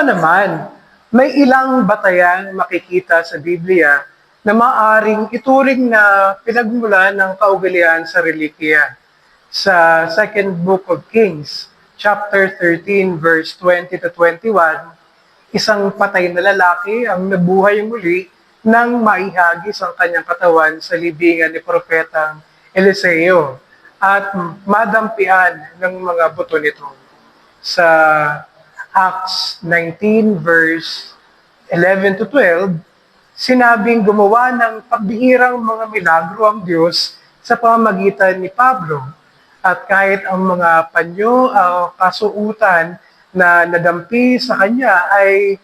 Pa naman, may ilang batayang makikita sa Biblia na maaring ituring na pinagmulan ng kaugalian sa relikya. Sa second book of Kings, chapter 13, verse 20 to 21, isang patay na lalaki ang nabuhay muli nang maihagis ang kanyang katawan sa libingan ni Propetang Eliseo at madampian ng mga buto nito. Sa Acts 19 verse 11 to 12, sinabing gumawa ng pambihirang mga milagro ang Diyos sa pamamagitan ni Pablo. At kahit ang mga panyo o kasuutan na nadampi sa kanya ay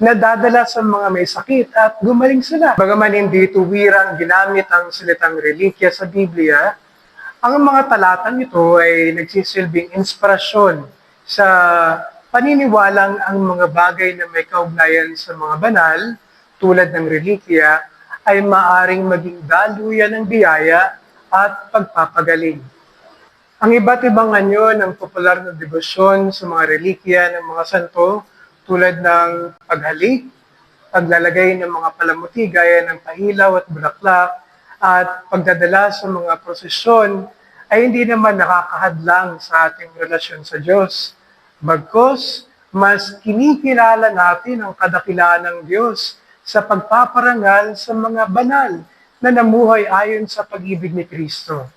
nadadala sa mga may sakit at gumaling sila. Bagaman hindi tuwirang ginamit ang salitang relikya sa Biblia, ang mga talatang ito ay nagsisilbing inspirasyon sa paniniwalang ang mga bagay na may kaugnayan sa mga banal, tulad ng relikya, ay maaring maging daluyan ng biyaya at pagpapagaling. Ang iba't ibang anyo ng popular na debosyon sa mga relikya ng mga santo tulad ng paghalik, paglalagay ng mga palamuti gaya ng pahilaw at bulaklak, at pagdadala sa mga prosesyon ay hindi naman nakakahadlang sa ating relasyon sa Diyos. Bagkos, mas kinikilala natin ang kadakilaan ng Diyos sa pagpaparangal sa mga banal na namuhay ayon sa pag-ibig ni Kristo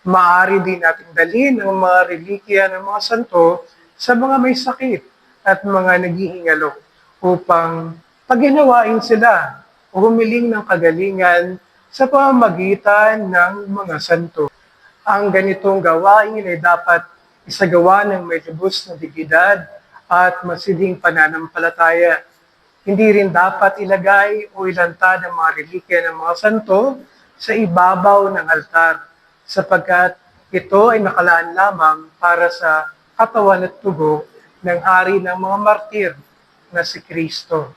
maaari din natin dalhin ang mga relikya ng mga santo sa mga may sakit at mga naghihingalo upang paginawain sila o humiling ng kagalingan sa pamamagitan ng mga santo. Ang ganitong gawain ay dapat isagawa ng may lubos na dignidad at masidhing pananampalataya. Hindi rin dapat ilagay o ilantad ang mga relikya ng mga santo sa ibabaw ng altar sapagkat ito ay nakalaan lamang para sa katawan at tugo ng hari ng mga martir na si Kristo.